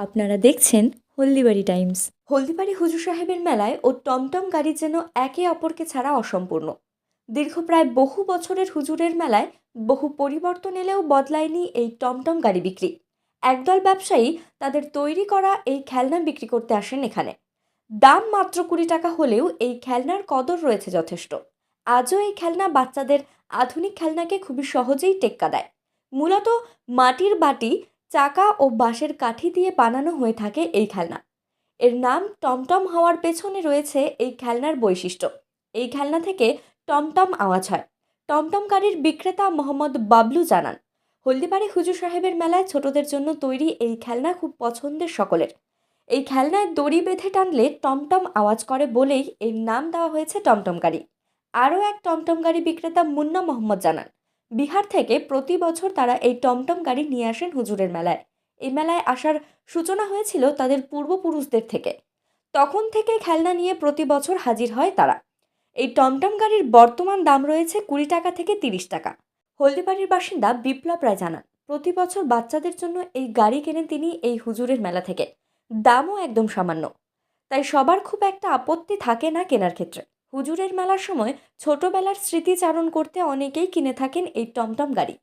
আপনারা দেখছেন হলদিবাড়ি টাইমস। হলদিবাড়ি হুজুর সাহেবের মেলায় ও টমটম গাড়ি যেন একে অপরকে ছাড়া অসম্পূর্ণ। দীর্ঘ প্রায় বহু বছরের হুজুরের মেলায় বহু পরিবর্তন এলেও বদলায়নি এই টমটম গাড়ি বিক্রি। একদল ব্যবসায়ী তাদের তৈরি করা এই খেলনা বিক্রি করতে আসেন এখানে। দাম মাত্র কুড়ি টাকা হলেও এই খেলনার কদর রয়েছে যথেষ্ট। আজও এই খেলনা বাচ্চাদের আধুনিক খেলনাকে খুবই সহজেই টেক্কা দেয়। মূলত মাটির বাটি চাকা ও বাঁশের কাঠি দিয়ে বানানো হয়ে থাকে এই খেলনা। এর নাম টমটম হওয়ার পেছনে রয়েছে এই খেলনার বৈশিষ্ট্য। এই খেলনা থেকে টমটম আওয়াজ হয়। টমটম গাড়ির বিক্রেতা মোহাম্মদ বাবলু জানান, হলদিবাড়ি হুজুর সাহেবের মেলায় ছোটদের জন্য তৈরি এই খেলনা খুব পছন্দের সকলের। এই খেলনায় দড়ি বেঁধে টানলে টমটম আওয়াজ করে বলেই এর নাম দেওয়া হয়েছে টমটম গাড়ি আরও এক টমটম গাড়ি বিক্রেতা মুন্না মোহাম্মদ জানান বিহার থেকে প্রতি বছর তারা এই টমটম গাড়ি নিয়ে আসেন হুজুরের মেলায়। এই মেলায় আসার সূচনা হয়েছিল তাদের পূর্বপুরুষদের থেকে। তখন থেকে খেলনা নিয়ে প্রতি বছর হাজির হয় তারা। এই টমটম গাড়ির বর্তমান দাম রয়েছে কুড়ি টাকা থেকে তিরিশ টাকা। হলদিবাড়ির বাসিন্দা বিপ্লব রায় জানান, প্রতি বছর বাচ্চাদের জন্য এই গাড়ি কেনেন তিনি এই হুজুরের মেলা থেকে। দামও একদম সামান্য। তাই সবার খুব একটা আপত্তি থাকে না কেনার ক্ষেত্রে। হুজুরের মেলার সময় ছোটবেলার স্মৃতিচারণ করতে অনেকেই কিনে থাকেন এই টমটম গাড়ি।